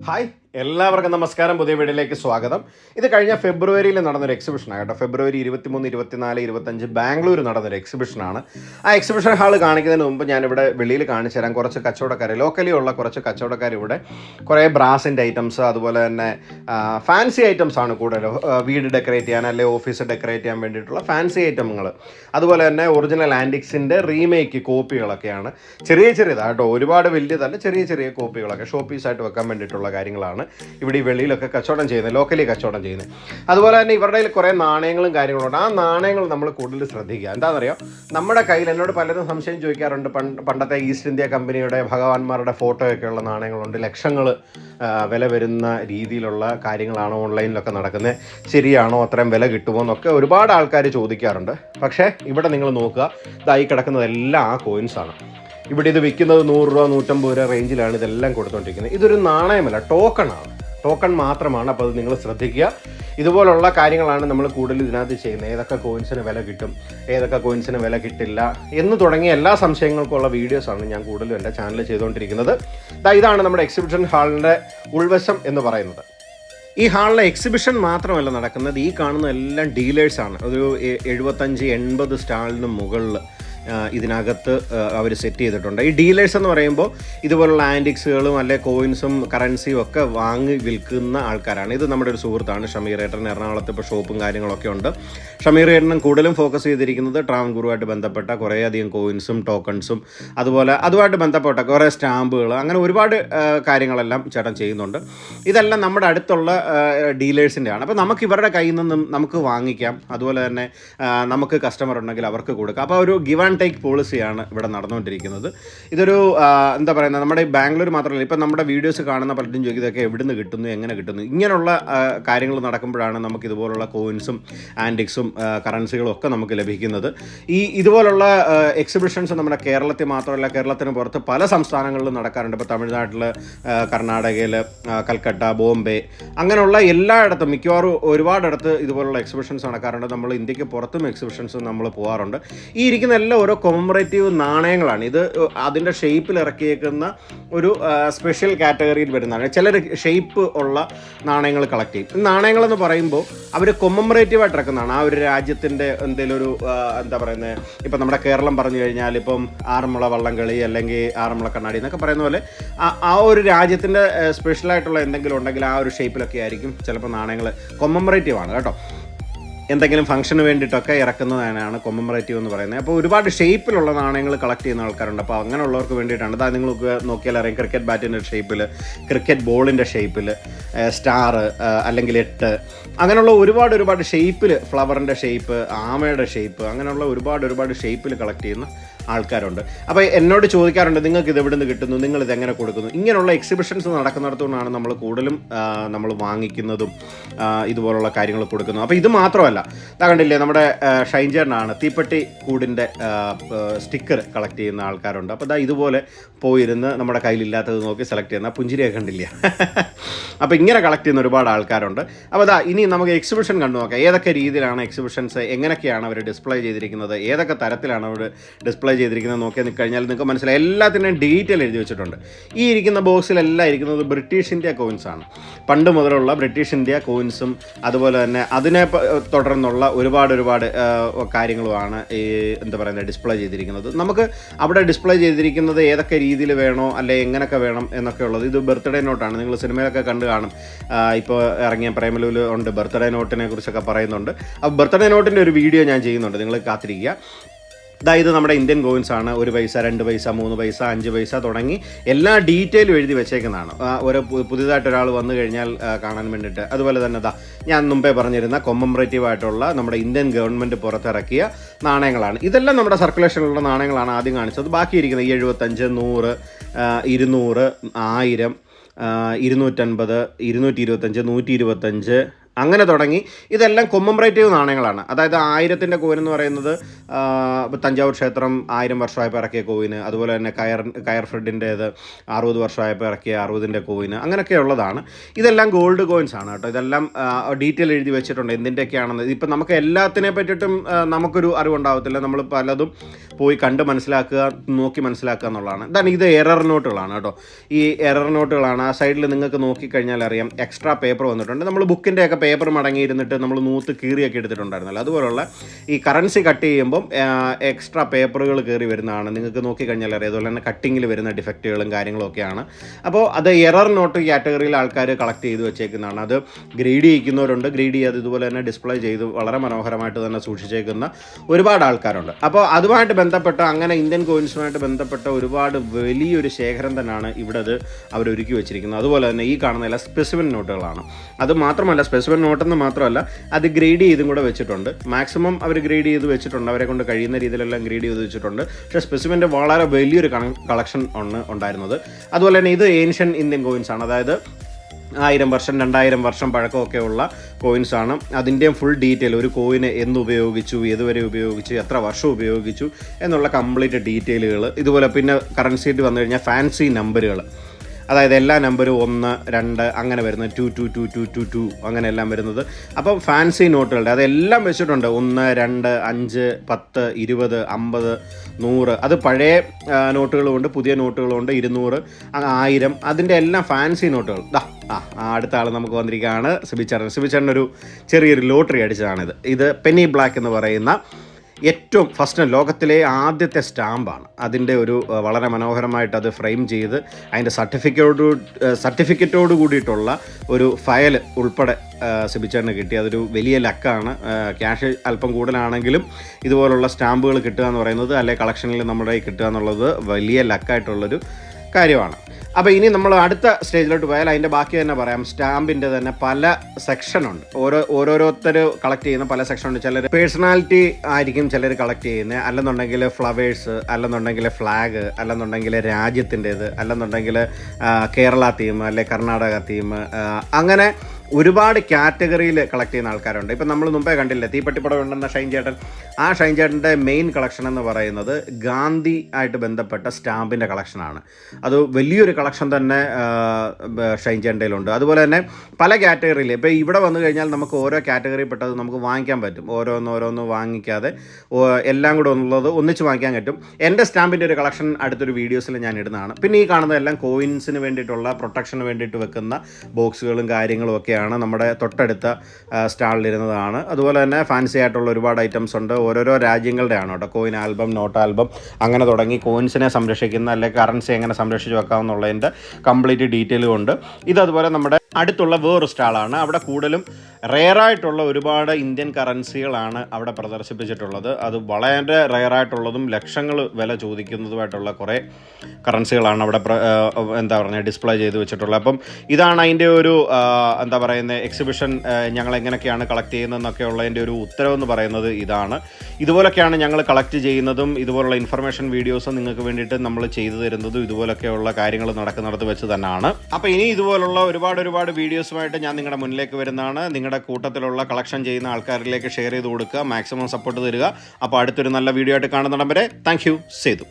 Hi എല്ലാവർക്കും നമസ്കാരം. പുതിയ വീഡിയോയിലേക്ക് സ്വാഗതം. ഇത് കഴിഞ്ഞ ഫെബ്രുവരിയിൽ നടന്നൊരു എക്സിബിഷനാണ് കേട്ടോ. ഫെബ്രുവരി ഇരുപത്തിമൂന്ന് ഇരുപത്തിനാല് ഇരുപത്തഞ്ച് ബാംഗ്ലൂർ നടന്നൊരു എക്സിബിഷനാണ് ആ എക്സിബിഷൻ ഹാൾ കാണിക്കുന്നതിന് മുമ്പ് ഞാനിവിടെ വെളിയിൽ കാണിച്ചു തരാം. കുറച്ച് കച്ചവടക്കാർ ലോക്കലി ഉള്ള കുറച്ച് കച്ചവടക്കാർ ഇവിടെ കുറേ ബ്രാസിന്റെ ഐറ്റംസ് അതുപോലെ തന്നെ ഫാൻസി ഐറ്റംസ് ആണ് കൂടുതലും. വീട് ഡെക്കറേറ്റ് ചെയ്യാൻ അല്ലെങ്കിൽ ഓഫീസ് ഡെക്കറേറ്റ് ചെയ്യാൻ വേണ്ടിയിട്ടുള്ള ഫാൻസി ഐറ്റങ്ങൾ അതുപോലെ തന്നെ ഒറിജിനൽ ആന്റിക്സിന്റെ റീമേക്ക് കോപ്പികളൊക്കെയാണ് ചെറിയ ചെറിയതാണ് കേട്ടോ. ഒരുപാട് വലിയതല്ല ചെറിയ ചെറിയ കോപ്പികളൊക്കെ ഷോപ്പീസായിട്ട് വെക്കാൻ വേണ്ടിയിട്ടുള്ള കാര്യങ്ങളാണ്. ഇവിടെ ഈ വെളിയിലൊക്കെ കച്ചവടം ചെയ്യുന്നത് ലോക്കലി കച്ചവടം ചെയ്യുന്നത്. അതുപോലെ തന്നെ ഇവരുടെ കയ്യിൽ കുറേ നാണയങ്ങളും കാര്യങ്ങളുണ്ട്. ആ നാണയങ്ങൾ നമ്മൾ കൂടുതൽ ശ്രദ്ധിക്കുക. എന്താണെന്നറിയോ? നമ്മുടെ കയ്യിൽ എന്നോട് പലരും സംശയം ചോദിക്കാറുണ്ട്. പണ്ട് പണ്ടത്തെ ഈസ്റ്റ് ഇന്ത്യ കമ്പനിയുടെ ഭഗവാന്മാരുടെ ഫോട്ടോയൊക്കെ ഉള്ള നാണയങ്ങളുണ്ട്. ലക്ഷങ്ങൾ വില വരുന്ന രീതിയിലുള്ള കാര്യങ്ങളാണോ ഓൺലൈനിലൊക്കെ നടക്കുന്നത്. ശരിയാണോ? അത്രയും വില കിട്ടുമോ? എന്നൊക്കെ ഒരുപാട് ആൾക്കാർ ചോദിക്കാറുണ്ട്. പക്ഷേ ഇവിടെ നിങ്ങൾ നോക്കുക. ഇതായി കിടക്കുന്നതെല്ലാം ആ കോയിൻസാണ് ഇവിടെ ഇത് വിൽക്കുന്നത് നൂറ് രൂപ നൂറ്റമ്പത് രൂപ റേഞ്ചിലാണ് ഇതെല്ലാം കൊടുത്തുകൊണ്ടിരിക്കുന്നത് ഇതൊരു നാണയമല്ല ടോക്കണാണ് ടോക്കൺ മാത്രമാണ് അപ്പോൾ അത് നിങ്ങൾ ശ്രദ്ധിക്കുക. ഇതുപോലുള്ള കാര്യങ്ങളാണ് നമ്മൾ കൂടുതൽ ഇതിനകത്ത് ചെയ്യുന്നത്. ഏതൊക്കെ കോയിൻസിന് വില കിട്ടും ഏതൊക്കെ കോയിൻസിന് വില കിട്ടില്ല എന്ന് തുടങ്ങിയ എല്ലാ സംശയങ്ങൾക്കുള്ള വീഡിയോസാണ് ഞാൻ കൂടുതലും എന്റെ ചാനലിൽ ചെയ്തുകൊണ്ടിരിക്കുന്നത്. ഇതാണ് നമ്മുടെ എക്സിബിഷൻ ഹാളിന്റെ ഉൾവശം എന്ന് പറയുന്നത്. ഈ ഹാളിലെ എക്സിബിഷൻ മാത്രമല്ല നടക്കുന്നത്. ഈ കാണുന്ന എല്ലാം ഡീലേഴ്സാണ് ഒരു എഴുപത്തഞ്ച് എൺപത് സ്റ്റാളിന് മുകളിൽ ഇതിനകത്ത് അവർ സെറ്റ് ചെയ്തിട്ടുണ്ട്. ഈ ഡീലേഴ്സ് എന്ന് പറയുമ്പോൾ ഇതുപോലുള്ള ആന്റിക്സുകളും അല്ലെ കോയിൻസും കറൻസിയും ഒക്കെ വാങ്ങി വിൽക്കുന്ന ആൾക്കാരാണ്. ഇത് നമ്മുടെ ഒരു സുഹൃത്താണ് ഷമീർ ഏട്ടൻ. എറണാകുളത്ത് ഇപ്പോൾ ഷോപ്പും കാര്യങ്ങളൊക്കെ ഉണ്ട്. ഷമീർ ഏട്ടനും കൂടുതലും ഫോക്കസ് ചെയ്തിരിക്കുന്നത് ട്രാവൻകൂറുമായിട്ട് ബന്ധപ്പെട്ട കുറേയധികം കോയിൻസും ടോക്കൺസും അതുപോലെ അതുമായിട്ട് ബന്ധപ്പെട്ട കുറേ സ്റ്റാമ്പുകൾ അങ്ങനെ ഒരുപാട് കാര്യങ്ങളെല്ലാം ചേട്ടൻ ചെയ്യുന്നുണ്ട്. ഇതെല്ലാം നമ്മുടെ അടുത്തുള്ള ഡീലേഴ്സിന്റെ ആണ് അപ്പോൾ നമുക്ക് ഇവരുടെ കയ്യിൽ നിന്നും നമുക്ക് വാങ്ങിക്കാം. അതുപോലെ തന്നെ നമുക്ക് കസ്റ്റമർ ഉണ്ടെങ്കിൽ അവർക്ക് കൊടുക്കാം. അപ്പോൾ ഒരു ഗിവ് ആൻഡ് ടേക്ക് പോളിസിയാണ് ഇവിടെ നടന്നുകൊണ്ടിരിക്കുന്നത്. ഇതൊരു എന്താ പറയുന്നത് നമ്മുടെ ബാംഗ്ലൂർ മാത്രമല്ല ഇപ്പം നമ്മുടെ വീഡിയോസ് കാണുന്ന പലരും ചോദിക്കുന്നതൊക്കെ എവിടുന്ന് കിട്ടുന്നു എങ്ങനെ കിട്ടുന്നു ഇങ്ങനെയുള്ള കാര്യങ്ങൾ നടക്കുമ്പോഴാണ് നമുക്ക് ഇതുപോലുള്ള കോയിൻസും ആന്റിക്സും കറൻസികളും ഒക്കെ നമുക്ക് ലഭിക്കുന്നത്. ഈ ഇതുപോലുള്ള എക്സിബിഷൻസ് നമ്മുടെ കേരളത്തിൽ മാത്രമല്ല കേരളത്തിന് പുറത്ത് പല സംസ്ഥാനങ്ങളിലും നടക്കാറുണ്ട്. ഇപ്പോൾ തമിഴ്നാട്ടിൽ കർണാടകയിൽ കൽക്കട്ട ബോംബെ അങ്ങനെയുള്ള എല്ലായിടത്തും മിക്കവാറും ഒരുപാടിടത്ത് ഇതുപോലുള്ള എക്സിബിഷൻസ് നടക്കാറുണ്ട്. നമ്മൾ ഇന്ത്യയ്ക്ക് പുറത്തും എക്സിബിഷൻസ് നമ്മൾ പോകാറുണ്ട് ഈ ഇരിക്കുന്ന എല്ലാം ഓരോ കോമറേറ്റീവ് നാണയങ്ങളാണ്. ഇത് അതിന്റെ ഷേപ്പിൽ ഇറക്കിയേക്കുന്ന ഒരു സ്പെഷ്യൽ കാറ്റഗറിയിൽ വരുന്നതാണ്. ചിലർ ഷേപ്പ് ഉള്ള നാണയങ്ങൾ കളക്ട് ചെയ്യും. നാണയങ്ങളെന്ന് പറയുമ്പോൾ അവർ കൊമമറേറ്റീവായിട്ട് ഇറക്കുന്നതാണ്. ആ ഒരു രാജ്യത്തിന്റെ എന്തെങ്കിലും ഒരു എന്താ പറയുന്നത് ഇപ്പം നമ്മുടെ കേരളം പറഞ്ഞു കഴിഞ്ഞാൽ ഇപ്പം ആറന്മുള വള്ളംകളി അല്ലെങ്കിൽ ആറന്മുള കണ്ണാടി എന്നൊക്കെ പറയുന്ന പോലെ ആ- ഒരു രാജ്യത്തിന്റെ സ്പെഷ്യലായിട്ടുള്ള എന്തെങ്കിലും ഉണ്ടെങ്കിൽ ആ ഒരു ഷേപ്പിലൊക്കെ ആയിരിക്കും ചിലപ്പോൾ നാണയങ്ങൾ കൊമമറേറ്റീവ് ആണ്. കേട്ടോ? എന്തെങ്കിലും ഫംഗ്ഷന് വേണ്ടിയിട്ടൊക്കെ ഇറക്കുന്നതാണ് കൊമമറേറ്റീവ് എന്ന് പറയുന്നത്. അപ്പോൾ ഒരുപാട് ഷേപ്പിലുള്ള നാണയങ്ങൾ കളക്ട് ചെയ്യുന്ന ആൾക്കാരുണ്ട്. അപ്പോൾ അങ്ങനെയുള്ളവർക്ക് വേണ്ടിയിട്ടാണ്. അതാ നിങ്ങൾക്ക് നോക്കിയാൽ അറിയാം ക്രിക്കറ്റ് ബാറ്റിന്റെ ഷേപ്പിൽ ക്രിക്കറ്റ് ബോളിന്റെ ഷേപ്പിൽ സ്റ്റാർ അല്ലെങ്കിൽ എട്ട്. അങ്ങനെയുള്ള ഒരുപാട് ഒരുപാട് ഷേപ്പിൽ ഫ്ലവറിന്റെ ഷേപ്പ് ആമയുടെ ഷേപ്പ് അങ്ങനെയുള്ള ഒരുപാട് ഒരുപാട് ഷേപ്പിൽ കളക്ട് ചെയ്യുന്ന ആൾക്കാരുണ്ട്. അപ്പോൾ എന്നോട് ചോദിക്കാറുണ്ട് നിങ്ങൾക്ക് ഇത് എവിടെ നിന്ന് കിട്ടുന്നു? നിങ്ങൾ ഇത് എങ്ങനെ കൊടുക്കുന്നു? ഇങ്ങനെയുള്ള എക്സിബിഷൻസ് നടക്കുന്നിടത്തുകൊണ്ടാണ് നമ്മൾ കൂടുതലും നമ്മൾ വാങ്ങിക്കുന്നതും ഇതുപോലുള്ള കാര്യങ്ങൾ കൊടുക്കുന്നു അപ്പോൾ ഇത് മാത്രമല്ല ഇതാ കണ്ടില്ലേ നമ്മുടെ ആ, ഷൈൻ തീപ്പെട്ടി കൂടിന്റെ സ്റ്റിക്കർ കളക്ട് ചെയ്യുന്ന ആൾക്കാരുണ്ട്. അപ്പോൾ ഇതാ ഇതുപോലെ പോയിരുന്ന് നമ്മുടെ കയ്യിലില്ലാത്തത് നോക്കി സെലക്ട് ചെയ്യുന്ന പുഞ്ചിരിയൊക്കെ കണ്ടില്ല? അപ്പോൾ ഇങ്ങനെ കളക്ട് ചെയ്യുന്ന ഒരുപാട് ആൾക്കാരുണ്ട്. അപ്പോൾ അതാ ഇനി നമുക്ക് എക്സിബിഷൻ കണ്ടു നോക്കാം. ഏതൊക്കെ രീതിയിലാണ് എക്സിബിഷൻസ് എങ്ങനെയൊക്കെയാണ് അവർ ഡിസ്പ്ലേ ചെയ്തിരിക്കുന്നത്? ഏതൊക്കെ തരത്തിലാണ് അവർ ഡിസ്പ്ലേ ചെയ്തിരിക്കുന്നത് നോക്കി കഴിഞ്ഞാൽ നിങ്ങൾക്ക് മനസ്സിലായി. എല്ലാത്തിന്റെയും ഡീറ്റെയിൽ എഴുതി വെച്ചിട്ടുണ്ട്. ഈ ഇരിക്കുന്ന ബോക്സിലെല്ലാം ഇരിക്കുന്നത് ബ്രിട്ടീഷ് ഇന്ത്യ കോയിൻസ് ആണ്. പണ്ട് മുതലുള്ള ബ്രിട്ടീഷ് ഇന്ത്യ കോയിൻസും അതുപോലെ തന്നെ അതിനെ തുടർന്നുള്ള ഒരുപാട് ഒരുപാട് കാര്യങ്ങളുമാണ് ഈ എന്താ പറയുന്നത് ഡിസ്പ്ലേ ചെയ്തിരിക്കുന്നത്. നമുക്ക് അവിടെ ഡിസ്പ്ലേ ചെയ്തിരിക്കുന്നത് ഏതൊക്കെ രീതിയിൽ വേണോ അല്ലെ എങ്ങനെയൊക്കെ വേണം എന്നൊക്കെ ഉള്ളത് ഇത് ബർത്ത്ഡേ നോട്ടാണ് നിങ്ങൾ സിനിമയിലൊക്കെ കണ്ടു കാണും. ഇപ്പോൾ ഇറങ്ങിയ പ്രേമലൂൽ ഉണ്ട്. ബർത്ത്ഡേ നോട്ടിനെ കുറിച്ചൊക്കെ പറയുന്നുണ്ട്. അപ്പോൾ ബർത്ത്ഡേ നോട്ടിന്റെ ഒരു വീഡിയോ ഞാൻ ചെയ്യുന്നുണ്ട്. നിങ്ങൾ കാത്തിരിക്കുക. ഇതാ നമ്മുടെ ഇന്ത്യൻ കോയിൻസ് ആണ്. ഒരു പൈസ രണ്ട് പൈസ മൂന്ന് പൈസ അഞ്ച് പൈസ തുടങ്ങി എല്ലാ ഡീറ്റെയിലും എഴുതി വെച്ചേക്കുന്നതാണ്. ഒരു പുതിയതായിട്ട് ഒരാൾ വന്നു കഴിഞ്ഞാൽ കാണാൻ വേണ്ടിയിട്ട് അതുപോലെ തന്നെ ഇതാ ഞാൻ മുമ്പേ പറഞ്ഞിരുന്ന കൊമമറേറ്റീവ് ആയിട്ടുള്ള നമ്മുടെ ഇന്ത്യൻ ഗവൺമെന്റ് പുറത്തിറക്കിയ നാണയങ്ങളാണ്. ഇതെല്ലാം നമ്മുടെ സർക്കുലേഷനിലുള്ള നാണയങ്ങളാണ് ആദ്യം കാണിച്ചത്. ബാക്കിയിരിക്കുന്ന ഈ എഴുപത്തഞ്ച് നൂറ് ഇരുന്നൂറ് ആയിരം ഇരുന്നൂറ്റൻപത് ഇരുന്നൂറ്റി ഇരുപത്തഞ്ച് നൂറ്റി ഇരുപത്തഞ്ച് അങ്ങനെ തുടങ്ങി. ഇതെല്ലാം കൊമ്മംബറേറ്റീവ് നാണയങ്ങളാണ്. അതായത് ആയിരത്തിന്റെ കോയിൻ എന്ന് പറയുന്നത് തഞ്ചാവൂർ ക്ഷേത്രം ആയിരം വർഷമായപ്പോൾ ഇറക്കിയ കോയിന് അതുപോലെ തന്നെ കയർ കയർ ഫ്രിഡിന്റേത് അറുപത് വർഷമായപ്പോൾ ഇറക്കിയ അറുപതിന്റെ കോയിന് അങ്ങനെയൊക്കെ ഉള്ളതാണ്. ഇതെല്ലാം ഗോൾഡ് കോയിൻസ് ആണ് കേട്ടോ. ഇതെല്ലാം ഡീറ്റെയിൽ എഴുതി വെച്ചിട്ടുണ്ട്. എന്തിന്റെയൊക്കെയാണെന്ന് ഇപ്പം നമുക്ക് എല്ലാത്തിനെ പറ്റിയിട്ടും നമുക്കൊരു അറിവുണ്ടാവത്തില്ല. നമ്മൾ പലതും പോയി കണ്ട് മനസ്സിലാക്കുക നോക്കി മനസ്സിലാക്കുക എന്നുള്ളതാണ്. ഇതാണ് ഇത് എറർ നോട്ടുകളാണ് കേട്ടോ. ഈ എറർ നോട്ടുകളാണ് ആ സൈഡിൽ നിങ്ങൾക്ക് നോക്കിക്കഴിഞ്ഞാൽ അറിയാം എക്സ്ട്രാ പേപ്പർ വന്നിട്ടുണ്ട്. നമ്മൾ ബുക്കിന്റെ ഒക്കെ പേപ്പർ മടങ്ങിയിരുന്നിട്ട് നമ്മൾ നൂത്ത് കീറിയൊക്കെ എടുത്തിട്ടുണ്ടായിരുന്നല്ലോ. അതുപോലുള്ള ഈ കറൻസി കട്ട് ചെയ്യുമ്പം എക്സ്ട്രാ പേപ്പറുകൾ കയറി വരുന്നതാണ്. നിങ്ങൾക്ക് നോക്കിക്കഴിഞ്ഞാൽ അറിയാം അതുപോലെ തന്നെ കട്ടിങ്ങിൽ വരുന്ന ഡിഫക്റ്റുകളും കാര്യങ്ങളൊക്കെയാണ് അപ്പോൾ അത് എറർ നോട്ട് കാറ്റഗറിയിൽ ആൾക്കാർ കളക്ട് ചെയ്ത് വെച്ചേക്കുന്നതാണ്. അത് ഗ്രേഡ് ചെയ്യിക്കുന്നവരുണ്ട് ഗ്രേഡ് ചെയ്ത് ഇതുപോലെ തന്നെ ഡിസ്പ്ലേ ചെയ്ത് വളരെ മനോഹരമായിട്ട് തന്നെ സൂക്ഷിച്ചേക്കുന്ന ഒരുപാട് ആൾക്കാരുണ്ട്. അപ്പോൾ അതുമായിട്ട് ബന്ധപ്പെട്ട അങ്ങനെ ഇന്ത്യൻ കോയിൻസുമായിട്ട് ബന്ധപ്പെട്ട ഒരുപാട് വലിയൊരു ശേഖരം തന്നെയാണ് ഇവിടെ അത് അവരൊരുക്കി വെച്ചിരിക്കുന്നത്. അതുപോലെ തന്നെ ഈ കാണുന്ന എല്ലാ സ്പെസിഫിൻ നോട്ടുകളാണ് അത് മാത്രമല്ല സ്പെസിഫിൻ നോട്ടെന്ന് മാത്രമല്ല അത് ഗ്രേഡ് ചെയ്തും കൂടെ വെച്ചിട്ടുണ്ട്. മാക്സിമം അവർ ഗ്രേഡ് ചെയ്ത് വെച്ചിട്ടുണ്ട്. അവരെ കൊണ്ട് കഴിയുന്ന രീതിയിലെല്ലാം ഗ്രേഡ് ചെയ്ത് വെച്ചിട്ടുണ്ട്. പക്ഷേ സ്പെസിമെന്റെ വളരെ വലിയൊരു കളക്ഷൻ ആണ് ഉണ്ടായിരുന്നത്. അതുപോലെ തന്നെ ഇത് ഏൻഷ്യൻ ഇന്ത്യൻ കോയിൻസ് ആണ്. അതായത് ആയിരം വർഷം രണ്ടായിരം വർഷം പഴക്കമൊക്കെ ഉള്ള കോയിൻസ് ആണ്. അതിന്റെയും ഫുൾ ഡീറ്റെയിൽ ഒരു കോയിന് എന്ന് ഉപയോഗിച്ചു ഏതുവരെ ഉപയോഗിച്ചു എത്ര വർഷം ഉപയോഗിച്ചു എന്നുള്ള കംപ്ലീറ്റ് ഡീറ്റെയിലുകൾ ഇതുപോലെ പിന്നെ കറൻസിയിട്ട് വന്നു കഴിഞ്ഞാൽ ഫാൻസി നമ്പറുകൾ അതായത് എല്ലാ നമ്പറും ഒന്ന് രണ്ട് അങ്ങനെ വരുന്നത് two two two two two two അങ്ങനെ എല്ലാം വരുന്നത്. അപ്പം ഫാൻസി നോട്ടുകളുടെ അതെല്ലാം വെച്ചിട്ടുണ്ട്. ഒന്ന് രണ്ട് അഞ്ച് പത്ത് ഇരുപത് അമ്പത് നൂറ്. അത് പഴയ നോട്ടുകളുമുണ്ട് പുതിയ നോട്ടുകളുമുണ്ട് ഇരുന്നൂറ് ആയിരം. അതിന്റെ എല്ലാം ഫാൻസി നോട്ടുകൾ ദാ ആ ആ, അടുത്ത ആൾ നമുക്ക് വന്നിരിക്കുകയാണ്. സിബിച്ചേട്ടൻ. സിബിച്ചേട്ടൻ ഒരു ചെറിയൊരു ലോട്ടറി അടിച്ചതാണിത്. ഇത് പെന്നി ബ്ലാക്ക് എന്ന് പറയുന്ന ഏറ്റവും ഫസ്റ്റ് ലോകത്തിലെ ആദ്യത്തെ സ്റ്റാമ്പാണ്. അതിന്റെ ഒരു വളരെ മനോഹരമായിട്ട് അത് ഫ്രെയിം ചെയ്ത് അതിന്റെ സർട്ടിഫിക്കറ്റോട് സർട്ടിഫിക്കറ്റോട് കൂടിയിട്ടുള്ള ഒരു ഫയൽ ഉൾപ്പെടെ സിബിച്ചേട്ടന് കിട്ടി. അതൊരു വലിയ ലക്കാണ്. ക്യാഷ് അല്പം കൂടുതലാണെങ്കിലും ഇതുപോലുള്ള സ്റ്റാമ്പുകൾ കിട്ടുക എന്ന് പറയുന്നത് അല്ലെങ്കിൽ കളക്ഷനിൽ നമ്മുടെ കിട്ടുക എന്നുള്ളത് വലിയ ലക്കായിട്ടുള്ളൊരു കാര്യമാണ്. അപ്പോൾ ഇനി നമ്മൾ അടുത്ത സ്റ്റേജിലോട്ട് പോയാൽ അതിന്റെ ബാക്കി തന്നെ പറയാം. സ്റ്റാമ്പിന്റെ തന്നെ പല സെക്ഷനുണ്ട് ഓരോ ഓരോരുത്തർ കളക്ട് ചെയ്യുന്ന പല സെക്ഷനുണ്ട് ചിലർ പേഴ്സണാലിറ്റി ആയിരിക്കും ചിലർ കളക്ട് ചെയ്യുന്നത്. അല്ലെന്നുണ്ടെങ്കിൽ ഫ്ലവേഴ്സ് അല്ലെന്നുണ്ടെങ്കിൽ ഫ്ലാഗ് അല്ലെന്നുണ്ടെങ്കിൽ രാജ്യത്തിന്റേത് അല്ലെന്നുണ്ടെങ്കിൽ കേരള തീം അല്ലെ കർണാടക തീം അങ്ങനെ ഒരുപാട് കാറ്റഗറിയിൽ കളക്ട് ചെയ്യുന്ന ആൾക്കാരുണ്ട്. ഇപ്പം നമ്മൾ മുമ്പേ കണ്ടില്ലേ തീപ്പെട്ടിപ്പടം ഉണ്ടെന്ന ഷൈൻ ചേട്ടൻ. ആ ഷൈൻ ചേട്ടന്റെ മെയിൻ കളക്ഷൻ എന്ന് പറയുന്നത് ഗാന്ധി ആയിട്ട് ബന്ധപ്പെട്ട സ്റ്റാമ്പിന്റെ കളക്ഷനാണ് അത് വലിയൊരു കളക്ഷൻ തന്നെ ഷൈൻ ചേട്ടന്റെയിലുണ്ട് അതുപോലെ തന്നെ പല കാറ്റഗറിയിൽ ഇപ്പോൾ ഇവിടെ വന്നു കഴിഞ്ഞാൽ നമുക്ക് ഓരോ കാറ്റഗറി പെട്ടത് നമുക്ക് വാങ്ങിക്കാൻ പറ്റും. ഓരോന്ന് ഓരോന്ന് വാങ്ങിക്കാതെ എല്ലാം കൂടെ ഉള്ളത് ഒന്നിച്ച് വാങ്ങിക്കാൻ പറ്റും. എന്റെ സ്റ്റാമ്പിന്റെ ഒരു കളക്ഷൻ അടുത്തൊരു വീഡിയോസിൽ ഞാൻ ഇടുന്നതാണ്. പിന്നെ ഈ കാണുന്നതെല്ലാം കോയിൻസിന് വേണ്ടിയിട്ടുള്ള പ്രൊട്ടക്ഷന് വേണ്ടിയിട്ട് വെക്കുന്ന ബോക്സുകളും കാര്യങ്ങളും ഒക്കെയാണ് നമ്മുടെ തൊട്ടടുത്ത സ്റ്റാളിലിരുന്നതാണ്. അതുപോലെ തന്നെ ഫാൻസി ആയിട്ടുള്ള ഒരുപാട് ഐറ്റംസ് ഉണ്ട് ഓരോരോ രാജ്യങ്ങളുടെ ആണ് കേട്ടോ. കോയിൻ ആൽബം നോട്ട് ആൽബം അങ്ങനെ തുടങ്ങി കോയിൻസിനെ സംരക്ഷിക്കുന്ന അല്ലെങ്കിൽ കറൻസി എങ്ങനെ സംരക്ഷിച്ച് വെക്കാമെന്നുള്ളതിന്റെ കംപ്ലീറ്റ് ഡീറ്റെയിലും ഉണ്ട് ഇതതുപോലെ നമ്മുടെ അടുത്തുള്ള വേറൊരു സ്റ്റാളാണ്. അവിടെ കൂടുതലും റെയറായിട്ടുള്ള ഒരുപാട് ഇന്ത്യൻ കറൻസികളാണ് അവിടെ പ്രദർശിപ്പിച്ചിട്ടുള്ളത്. അത് വളരെ റെയറായിട്ടുള്ളതും ലക്ഷങ്ങൾ വില ചോദിക്കുന്നതുമായിട്ടുള്ള കുറേ കറൻസികളാണ് അവിടെ എന്താ പറയുക ഡിസ്പ്ലേ ചെയ്ത് വെച്ചിട്ടുള്ളത്. അപ്പം ഇതാണ് അതിന്റെ ഒരു എന്താ പറയുന്നത് എക്സിബിഷൻ ഞങ്ങൾ എങ്ങനെയൊക്കെയാണ് കളക്ട് ചെയ്യുന്നതെന്നൊക്കെ ഉള്ളതിന്റെ ഒരു ഉത്തരവെന്ന് പറയുന്നത് ഇതാണ്. ഇതുപോലൊക്കെയാണ് ഞങ്ങൾ കളക്ട് ചെയ്യുന്നതും ഇതുപോലുള്ള ഇൻഫർമേഷൻ വീഡിയോസും നിങ്ങൾക്ക് വേണ്ടിയിട്ട് നമ്മൾ ചെയ്തു തരുന്നതും ഇതുപോലൊക്കെയുള്ള കാര്യങ്ങൾ നടക്കുന്നിടത്ത് വെച്ച് തന്നെയാണ് അപ്പോൾ ഇനി ഇതുപോലുള്ള ഒരുപാട് ഒരുപാട് വീഡിയോസുമായിട്ട് ഞാൻ നിങ്ങളുടെ മുന്നിലേക്ക് വരുന്നതാണ്. നിങ്ങളുടെ കൂട്ടത്തിലുള്ള കളക്ഷൻ ചെയ്യുന്ന ആൾക്കാരിലേക്ക് ഷെയർ ചെയ്ത് കൊടുക്കുക മാക്സിമം സപ്പോർട്ട് തരിക. അപ്പോൾ അടുത്തൊരു നല്ല വീഡിയോ ആയിട്ട് കാണുന്നിടം വരെ താങ്ക് യു സേതു